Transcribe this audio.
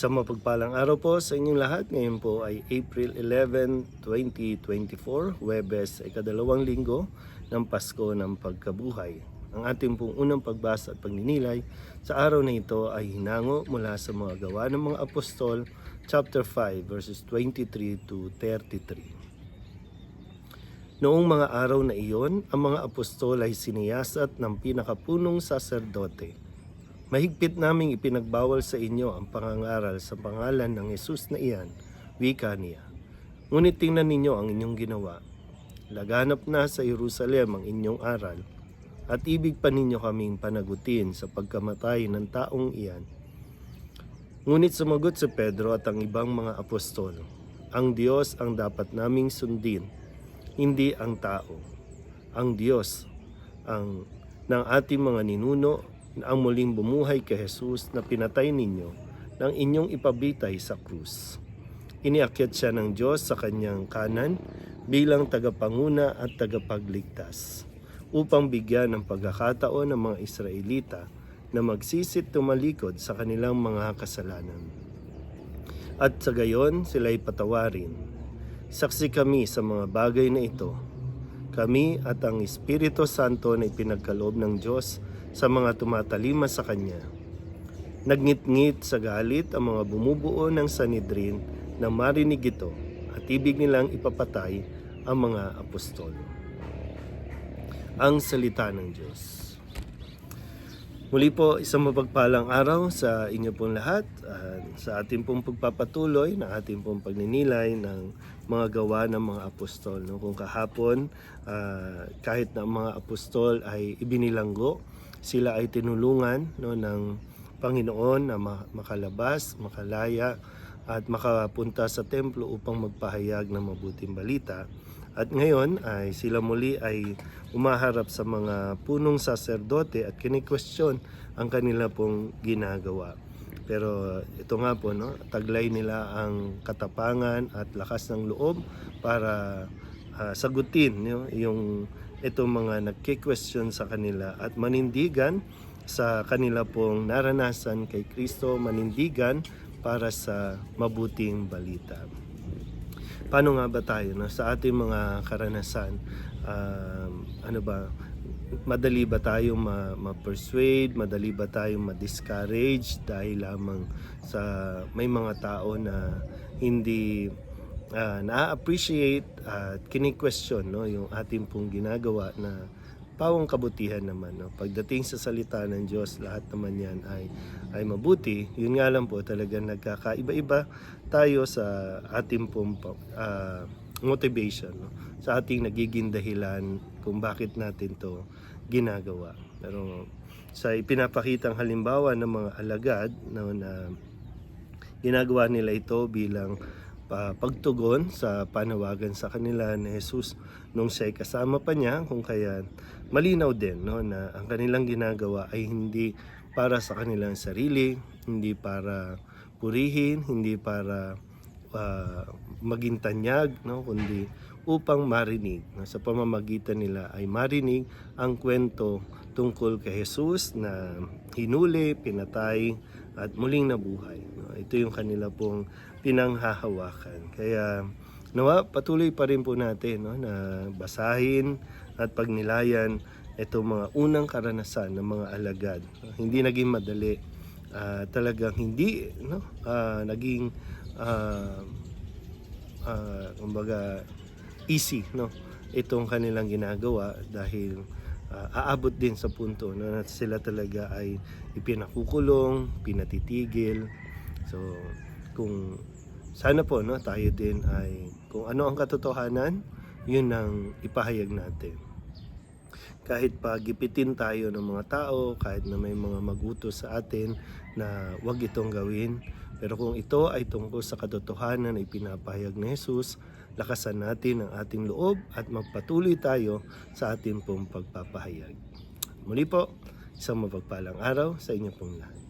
Sa mapagpalang araw po sa inyong lahat, ngayon po ay April 11, 2024, Webes, ikadalawang linggo ng Pasko ng Pagkabuhay. Ang ating pong unang pagbasa at pagninilay sa araw na ito ay hinango mula sa mga gawa ng mga apostol, chapter 5, verses 23 to 33. Noong mga araw na iyon, ang mga apostol ay siniyasat ng pinakapunong saserdote. Mahigpit naming ipinagbawal sa inyo ang pangangaral sa pangalan ng Yesus na iyan, wika niya. Ngunit tingnan ninyo ang inyong ginawa. Laganap na sa Jerusalem ang inyong aral, at ibig pa ninyo kaming panagutin sa pagkamatay ng taong iyan. Ngunit sumagot si Pedro at ang ibang mga apostol, ang Diyos ang dapat naming sundin, hindi ang tao. Ang Diyos ang ng ating mga ninuno ang muling bumuhay kay Jesus na pinatay ninyo ng inyong ipabitay sa krus. Iniakyat siya ng Diyos sa kanyang kanan bilang tagapanguna at tagapagligtas upang bigyan ng pagkakataon ng mga Israelita na magsisit tumalikod sa kanilang mga kasalanan. At sa gayon, sila'y patawarin. Saksi kami sa mga bagay na ito. Kami at ang Espiritu Santo na ipinagkaloob ng Diyos sa mga tumatalima sa Kanya. Nagngit-ngit sa galit ang mga bumubuo ng Sanidrin na marinig ito at ibig nilang ipapatay ang mga apostol. Ang Salita ng Diyos. Muli po, isang mapagpalang araw sa inyo pong lahat at sa ating pong pagpapatuloy na ating pong pagninilay ng mga gawa ng mga apostol. No? Kung kahapon, ah, kahit na mga apostol ay ibinilanggo, sila ay tinulungan no, ng Panginoon na ma- makalabas, makalaya at makapunta sa templo upang magpahayag ng mabuting balita. At ngayon ay sila muli ay umaharap sa mga punong saserdote at kinikwestiyon ang kanila pong ginagawa. Pero ito nga po, no, taglay nila ang katapangan at lakas ng loob para ah, sagutin no, yung itong mga nagki-question sa kanila at manindigan sa kanila pong naranasan kay Kristo, manindigan para sa mabuting balita paano nga ba tayo no? sa ating mga karanasan um, ano ba madali ba tayo ma- ma-persuade madali ba tayo ma-discourage dahil lamang sa may mga tao na hindi ah, na-appreciate at kini-question no yung ating pong ginagawa na pawang kabutihan naman no pagdating sa salita ng Diyos lahat naman yan ay ay mabuti yun nga lang po talagang nagkakaiba-iba tayo sa ating pong ah, motivation no? sa ating nagiging dahilan kung bakit natin to ginagawa pero sa ipinapakitang halimbawa ng mga alagad no, na ginagawa nila ito bilang pagtugon sa panawagan sa kanila ni Jesus nung siya'y kasama pa niya kung kaya malinaw din no, na ang kanilang ginagawa ay hindi para sa kanilang sarili, hindi para purihin, hindi para ah, maging tanyag, no, kundi upang marinig. No, sa pamamagitan nila ay marinig ang kwento tungkol kay Jesus na hinuli, pinatay, at muling nabuhay. Ito yung kanila pong pinanghahawakan. Kaya nawa patuloy pa rin po natin no, na basahin at pagnilayan itong mga unang karanasan ng mga alagad. Hindi naging madali. Ah, talagang hindi no ah, naging ah, ah, kumbaga easy no itong kanilang ginagawa dahil ah, aabot din sa punto no, na sila talaga ay ipinakukulong, pinatitigil. So kung sana po no tayo din ay kung ano ang katotohanan, yun ang ipahayag natin. Kahit pagipitin tayo ng mga tao, kahit na may mga magutos sa atin na wag itong gawin, pero kung ito ay tungkol sa katotohanan na ipinapahayag ni Jesus, lakasan natin ang ating loob at magpatuloy tayo sa ating pong pagpapahayag. Muli po, isang mapagpalang araw sa inyo pong lahat.